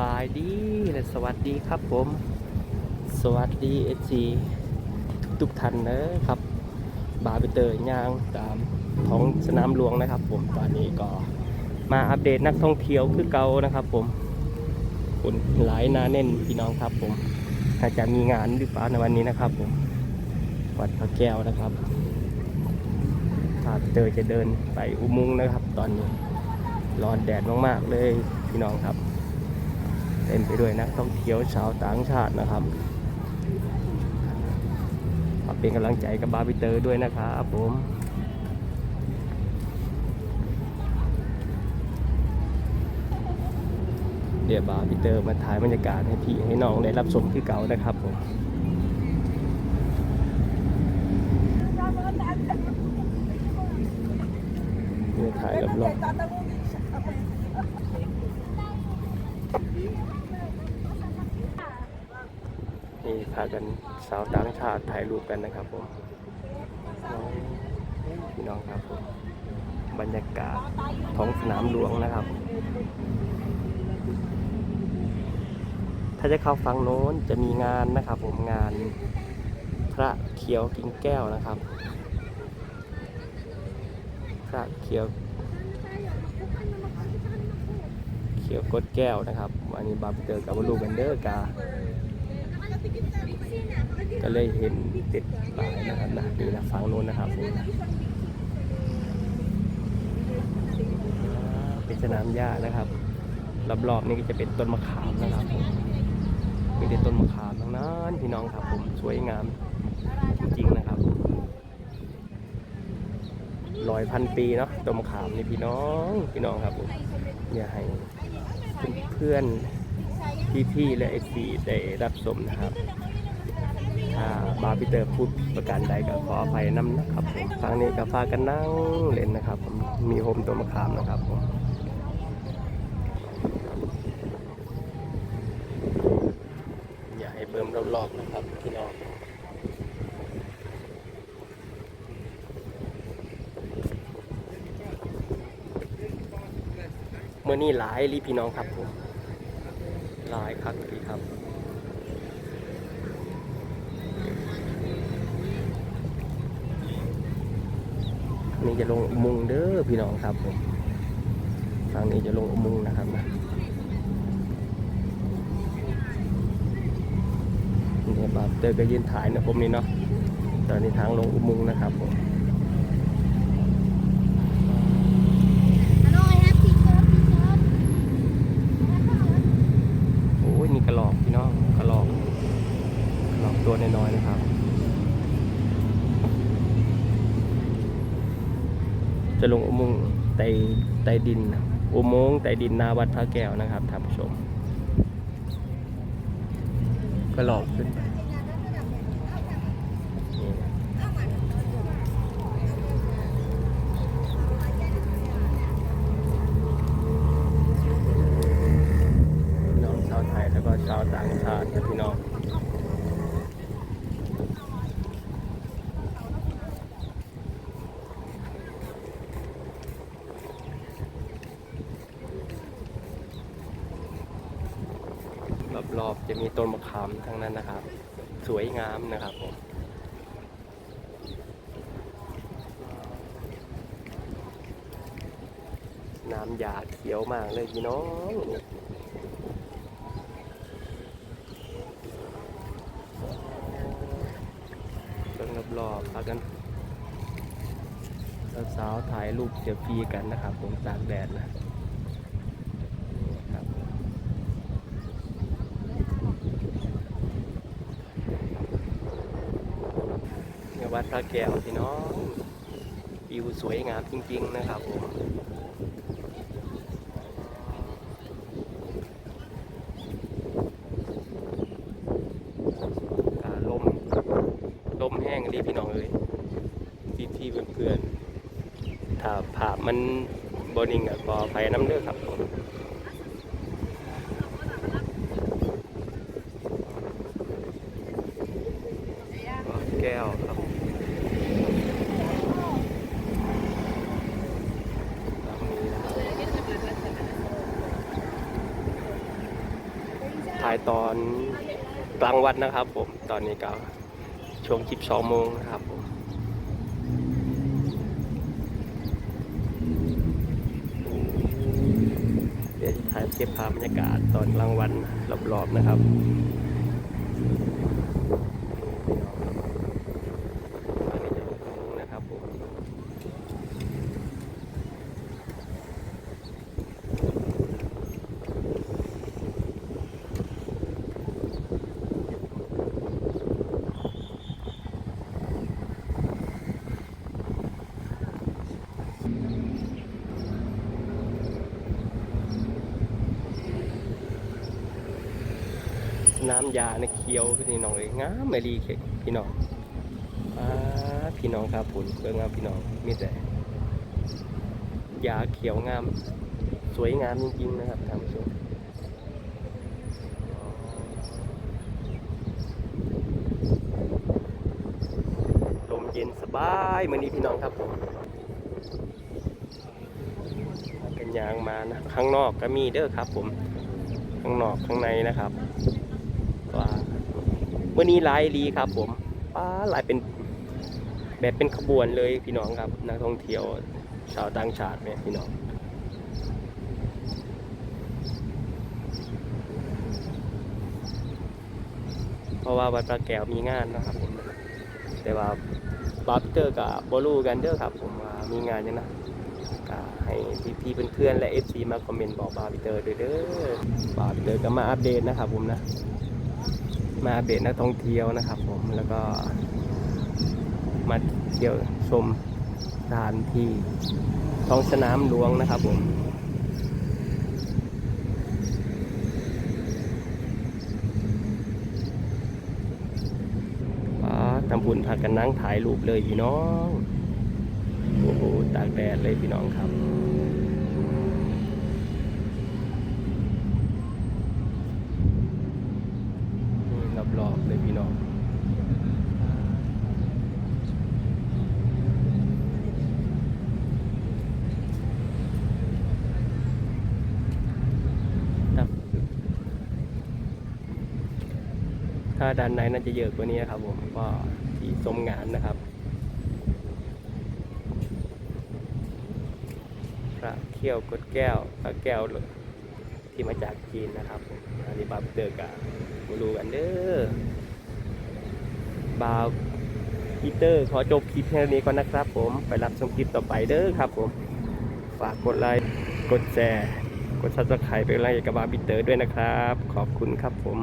บายดีและสวัสดีครับผม สวัสดีเอจีทุกท่านนะครับ บาร์ไปเตอร์ย่างตามท้องสนามหลวงนะครับผมตอนนี้ก็มาอัปเดตนักท่องเที่ยวคือเก่านะครับผมคนหลายนาแน่นพี่น้องครับผมอาจจะมีงานหรือเปล่าในวันนี้นะครับผมวัดพระแก้วนะครับบาปเตอจะเดินไปอุโมงค์นะครับ ตอนนี้ร้อนแดดมากๆเลยพี่น้องครับ เต็มไปด้วยนักท่องเที่ยวชาวต่างชาตินะครับขอเป็นกำลังใจกับบาร์บิเตอร์ด้วยนะครับผมเดี๋ยวบาร์บิเตอร์มาถ่ายบรรยากาศให้พี่ให้น้องได้รับชมที่เก่านะครับผมเดี๋ยวถ่ายรอบ นี่พากันสาวต่างชาติถ่ายรูปกันนะครับผมพี่น้องครับผมบรรยากาศท้องสนามหลวงนะครับ ถ้าจะเข้าฟังโน้นจะมีงานนะครับ ผมงานพระเขียวกิ่งแก้วนะครับ พระเขียว เขียวกดแก้วนะครับ อันนี้บาร์เตอร์กับลูกันเดอร์กา ก็เลยเห็นติดป้ายนะครับนะนี่นะฝั่งโน้นนะครับผมเป็นสนามหญ้านะครับรอบๆนี่ก็จะเป็นต้นมะขามนะครับผมมีแต่ต้นมะขามทั้งนั้นพี่น้องครับผมสวยงามจริงๆนะครับร้อยพันปีเนาะต้นมะขามนี่พี่น้องพี่น้องครับผมอย่าให้เพื่อนๆ พี่ๆและไอซีได้รับชมนะครับถ้าบาร์บิเตอร์พูดประการใดก็ขออภัยน้ำนะครับผมครั้งนี้ก็พากันนั่งเล่นนะครับผมมีโฮมตัวมะขามนะครับผมอย่าให้เบิ่มรอบๆนะครับพี่น้องเมื่อนี้หลายรีพี่น้องครับผม หลายครับพี่ครับนี่จะลงอุโมุงค์เด้อพี่น้องครับผมฝั่งนี้จะลงอุโมุงค์นะครับนะเนี่บาร์เตอร์ก็ยืนถ่ายนะผมนี่เนาะตอนนี้ทางลงอุโมงค์นะครับผม Ano, I have picture, picture. โอ้ยนี่กระหลอกพี่น้องกระหลอกกระหลอก ตัวน้อยๆนะครับ จะลงอุโมงค์ใต้ใต้ดิน อุโมงค์ใต้ดินหนาวัดพระแก้วนะครับท่านผู้ชม ก็หลอกขึ้นไปนี่พี่น้องชาวไทยแล้วก็ชาวต่างชาตินะพี่น้อง รอบๆ จะมีต้นมะขามทั้งนั้นนะครับ สวยงามนะครับผมน้ำหยาเขียวมากเลยพี่น้องนี่ต้นรอบๆพากันสาวๆถ่ายรูปเซลฟี่กันนะครับผมตากแดดนะนี่ครับ เนี่ย วัดพระแก้วพี่น้องวิวสวยงามจริง ๆ นะครับผมลมลมแห้งรีพี่น้องเลยพี่พี่เพื่อนๆถ้าภาพมันบนิ่งก็ขออภัยน้ำเด้อครับผมแก้วครับตามนี้นะครับ ถ่าย ตอนกลางวันนะครับผมตอนนี้ก็ช่วง12โมงนะครับผมเดี๋ยวจะถ่ายเก็บภาพบรรยากาศตอนกลางวันรอบๆนะครับ อันนี้จะลงโค้งนะครับผม น้ำยาในเคี้ยวขึ้นนี่น้องเลยงามไม่รีเข็พี่น้องอ่าพี่น้องครับผลเบิ่งเอาพี่น้องมีแต่ยาเขียวงาม สวยงามจริงๆนะครับท่านผู้ชมลมเย็นสบายเมื่อนี้พี่น้องครับผมกันยางมานะข้างนอกก็มีเด้อครับผม ข้างนอกข้างในนะครับ มื่อนี้หลายลีครับ ผมป้าหลายเป็นแบบเป็นขบวนเลยพี่น้องครับ นักท่องเที่ยวชาวต่างชาติเนี่ยพี่น้องเพราะว่าวัดพระแก้วมีงานนะครับผมแต่ว่าบาร์พีเตอร์กับบอลูกันเด้อครับ ผมว่ามีงานเนี่ยนะก็ให้พี่ๆเพื่อนๆและ FC มาคอมเมนต์บอกบาร์พีเตอร์ด้วยเด้อบาร์พีเตอร์ก็มาอัปเดตนะครับผมนะ มาอัปเดนักท่องเที่ยวนะครับ ผมแล้วก็มาเที่ยวชมสถานที่ท้องสนามหลวงนะครับผมว้าตำบุญพากันนั่งถ่ายรูปเลยพี่น้อง โอ้โหตากแดดเลยพี่น้องครับ นี่ รอบๆเลยพี่น้องครับถ้าด้านในน่าจะเยอะกว่านี้ครับผมก็ที่สมงานนะครับ พระเขี้ยวกดแก้วพระแก้วที่มาจากจีนนะครับผมอันนี้บาร์เตอร์กา มาดูกันเด้อบาวพีเตอร์ขอจบคลิปแค่นี้ก่อนนะครับ ผมไปรับชมคลิปต่อไปเด้อครับ ผมฝากกดไลค์กดแชร์กดซับสไครป์เป็นกำลังใจกับบาวพีเตอร์ด้วยนะครับ ขอบคุณครับผม